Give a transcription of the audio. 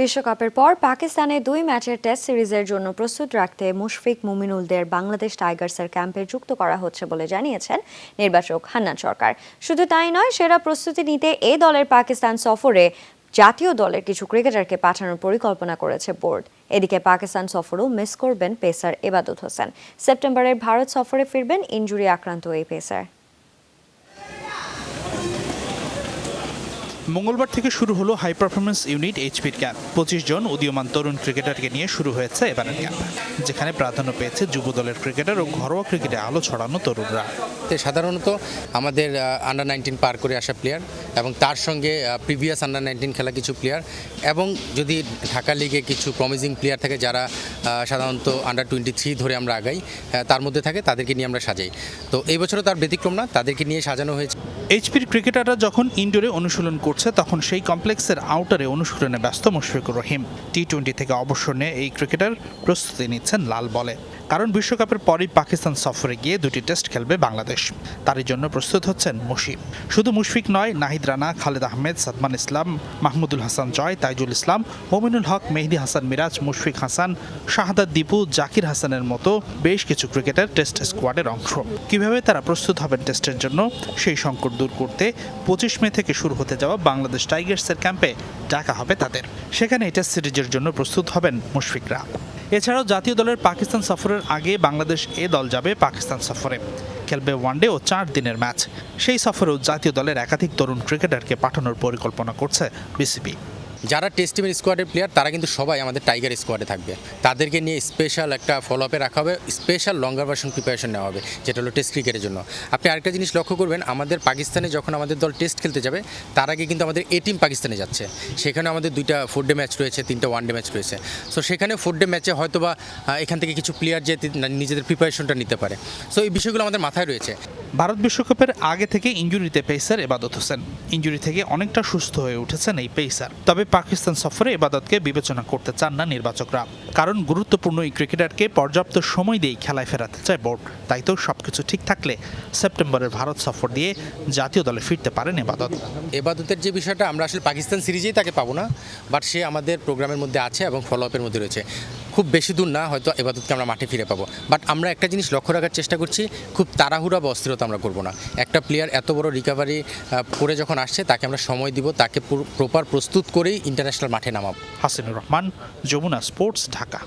বিশ্বকাপের পর পাকিস্তানে দুই ম্যাচের টেস্ট সিরিজের জন্য প্রস্তুত রাখতে মুশফিক মুমিনুলদের বাংলাদেশ টাইগার্সের ক্যাম্পে যুক্ত করা হচ্ছে বলে জানিয়েছেন নির্বাচক হান্নান সরকার। শুধু তাই নয়, সেরা প্রস্তুতি নিতে এই দলের পাকিস্তান সফরে জাতীয় দলের কিছু ক্রিকেটারকে পাঠানোর পরিকল্পনা করেছে বোর্ড। এদিকে পাকিস্তান সফরও মিস করবেন পেসার এবাদত হোসেন। সেপ্টেম্বরের ভারত সফরে ফিরবেন ইনজুরি আক্রান্ত এই পেসার। মঙ্গলবার থেকে শুরু হলো হাই পারফরমেন্স ইউনিট এইচপির ক্যাম্প পঁচিশ জন উদীয়মান তরুণ ক্রিকেটারকে নিয়ে শুরু হয়েছে এবারের ক্যাম্প যেখানে প্রাধান্য পেয়েছে যুব দলের ক্রিকেটার ও ঘরোয়া ক্রিকেটে আলো ছড়ানো তরুণরা। সাধারণত আমাদের আন্ডার নাইনটিন পার করে আসা প্লেয়ার এবং তার সঙ্গে প্রিভিয়াস আন্ডার নাইনটিন খেলা কিছু প্লেয়ার এবং যদি ঢাকা লিগে কিছু প্রমিজিং প্লেয়ার থাকে যারা সাধারণত আন্ডার টোয়েন্টি থ্রি ধরে আমরা আগাই তার মধ্যে থাকে, তাদেরকে নিয়ে আমরা সাজাই। তো এই বছরও তার ব্যতিক্রম না, তাদেরকে নিয়ে সাজানো হয়েছে। এইচপির ক্রিকেটাররা যখন ইনডোরে অনুশীলন করছে, তখন সেই কমপ্লেক্সের আউটারে অনুশীলনে ব্যস্ত মুশফিকুর রহিম। টি টোয়েন্টি থেকে অবসর নিয়ে এই ক্রিকেটার প্রস্তুতি নিচ্ছেন লাল বলে। কারণ বিশ্বকাপের পরই পাকিস্তান সফরে গিয়ে দুটি টেস্ট খেলবে বাংলাদেশ। তারই জন্য প্রস্তুত হচ্ছেন মুশিব শুধু মুশফিক নয়, নাহিদ রানা, খালেদ আহমেদ, সাদমান ইসলাম, মাহমুদুল হাসান জয়, তাইজুল ইসলাম, মমিনুল হক, মেহেদি হাসান মিরাজ, মুশফিক হাসান শাহাদাত দীপু, জাকির হাসানের মতো বেশ কিছু ক্রিকেটার টেস্ট স্কোয়াডের অংশ। কীভাবে তারা প্রস্তুত হবেন টেস্টের জন্য? সেই সংকট দূর করতে পঁচিশ মে থেকে শুরু হতে যাওয়া বাংলাদেশ টাইগার্সের ক্যাম্পে ডাকা হবে তাদের। সেখানে টেস্ট সিরিজের জন্য প্রস্তুত হবেন মুশফিকরা। এছাড়াও জাতীয় দলের পাকিস্তান সফরের আগে বাংলাদেশ এ দল যাবে পাকিস্তান সফরে। খেলবে ওয়ানডে ও চার দিনের ম্যাচ। সেই সফরেও জাতীয় দলের একাধিক তরুণ ক্রিকেটারকে পাঠানোর পরিকল্পনা করছে বিসিবি। যারা টেস্ট টিমের স্কোয়াডের প্লেয়ার তারা কিন্তু সবাই আমাদের টাইগার স্কোয়াডে থাকবে। তাদেরকে নিয়ে স্পেশাল একটা ফলো আপে রাখা হবে স্পেশাল লঙ্গার ভার্সন প্রিপারেশন নেওয়া হবে, যেটা হলো টেস্ট ক্রিকেটের জন্য। আপনি আরেকটা জিনিস লক্ষ্য করবেন, আমাদের পাকিস্তানে যখন আমাদের দল টেস্ট খেলতে যাবে, তার আগে কিন্তু আমাদের এ টিম পাকিস্তানে যাচ্ছে। সেখানে আমাদের দুইটা ফোর ডে ম্যাচ রয়েছে, তিনটা ওয়ান ডে ম্যাচ রয়েছে। সো সেখানে ফোর ডে ম্যাচে হয়তো বা এখান থেকে কিছু প্লেয়ার যে নিজেদের প্রিপারেশনটা নিতে পারে। সো এই বিষয়গুলো আমাদের মাথায় রয়েছে। ভারত বিশ্বকাপের আগে থেকে ইঞ্জুরিতে পেসার এবাদত হোসেন। ইঞ্জুরি থেকে অনেকটা সুস্থ হয়ে উঠেছেন এই পেসার তবে পাকিস্তান সফরে এবাদতকে বিবেচনা করতে চান না নির্বাচকরা। কারণ গুরুত্বপূর্ণ এই ক্রিকেটারকে পর্যাপ্ত সময় দিয়ে খেলায় ফেরাতে চায় বোর্ড। তাই তো সবকিছু ঠিক থাকলে সেপ্টেম্বরের ভারত সফর দিয়ে জাতীয় দলে ফিরতে পারেন এবাদত এবাদতের যে বিষয়টা, আমরা আসলে পাকিস্তান সিরিজেই তাকে পাবো না বাট সে আমাদের প্রোগ্রামের মধ্যে আছে এবং ফলো আপের মধ্যে রয়েছে। খুব বেশি দূর না, হয়তো এবাদতকে আমরা মাঠে ফিরে পাবো। বাট আমরা একটা জিনিস লক্ষ্য রাখার চেষ্টা করছি, খুব তাড়াহুড়া বা অস্থিরতা আমরা করব না। একটা প্লেয়ার এত বড় রিকাভারি করে যখন আসছে, তাকে আমরা সময় দিব, তাকে প্রপার প্রস্তুত করেই ইন্টারন্যাশনাল মাঠে নামাবো। হাসিনুর রহমান, যমুনা স্পোর্টস ঢাকা।